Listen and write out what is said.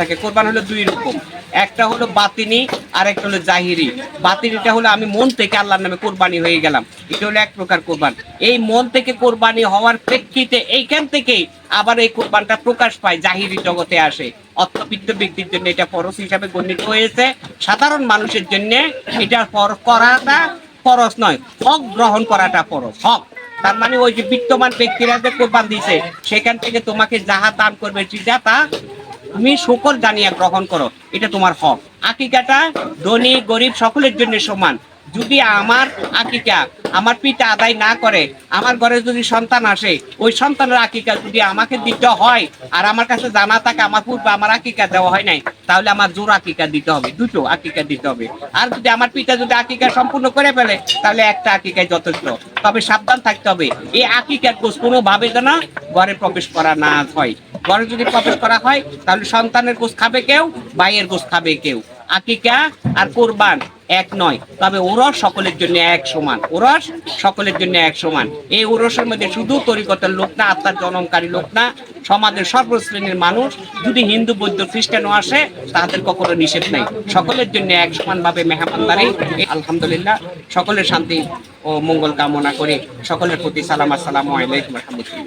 থাকে। কোরবান হলো দুই রকম। একটা হলো বাতিনি আর একটা হলো জাহিরি। বাতিনিটা হলো আমি মন থেকে আল্লাহর নামে কোরবানি হয়ে গেলাম। এটা হলো এক প্রকার কোরবান। এই মন থেকে কোরবানি হওয়ার প্রেক্ষিতে এইখান থেকেই আবার এই কোরবানটা প্রকাশ পায়, জাহিরি জগতে আসে। অর্থবিত্ত ব্যক্তির জন্য এটা ফরজ হিসাবে গণ্যিত হয়েছে। সাধারণ মানুষের জন্য এটা করাটা ফরজ নয়, হক গ্রহণ করাটা ফরজ, হক। তার মানে ওই যে বিত্তমান ব্যক্তিরা যে কোরবান দিছে সেখান থেকে তোমাকে যাহা দান করবে, যা তা তুমি শুকর জানিয়া গ্রহণ করো, এটা তোমার হক। আকিকাটা ধনী, গরিব, সকলের জন্য সমান। যদি আমার আকিকা আমার পিতা আদায় না করে, আমার ঘরে যদি সন্তান আসে, ওই সন্তানের আকিকা যদি আমাকে দিতে হয়, আর আমার কাছে জানা থাকে আমার পূর্বে আমার আকিকা দেওয়া হয় নাই, তাহলে আমার জোর আকিকা দিতে হবে, দুটো আকিকা দিতে হবে। আর যদি আমার পিতা যদি আকিকা সম্পূর্ণ করে ফেলে, তাহলে একটা আকিকায় যথেষ্ট। তবে সাবধান থাকতে হবে, এই আকিকার কোষ কোনোভাবে যেন ঘরে প্রবেশ করা না হয়। ঘরে যদি প্রবেশ করা হয়, তাহলে সন্তানের কোষ খাবে কেউ ভাইয়ের কোষ খাবে কেউ। আকিকা আর কোরবান। এক নয়। তবে ওরস সকলের জন্য এক সমান। ওরস সকলের জন্য এক সমান। এই ওরসের মধ্যে শুধু তরিকতের লোক না আত্মার জনমকারী লোক না, সমাজের সর্বশ্রেণীর মানুষ, যদি হিন্দু, বৌদ্ধ, খ্রিস্টানও আসে, তাদের কখনো নিষেধ নেই। সকলের জন্য এক সমানভাবে মেহমানদারি। আলহামদুলিল্লাহ, সকলের শান্তি ও মঙ্গল কামনা করে সকলের প্রতি সালাম, আসসালামু আলাইকুম, রহমতুল্লাহ।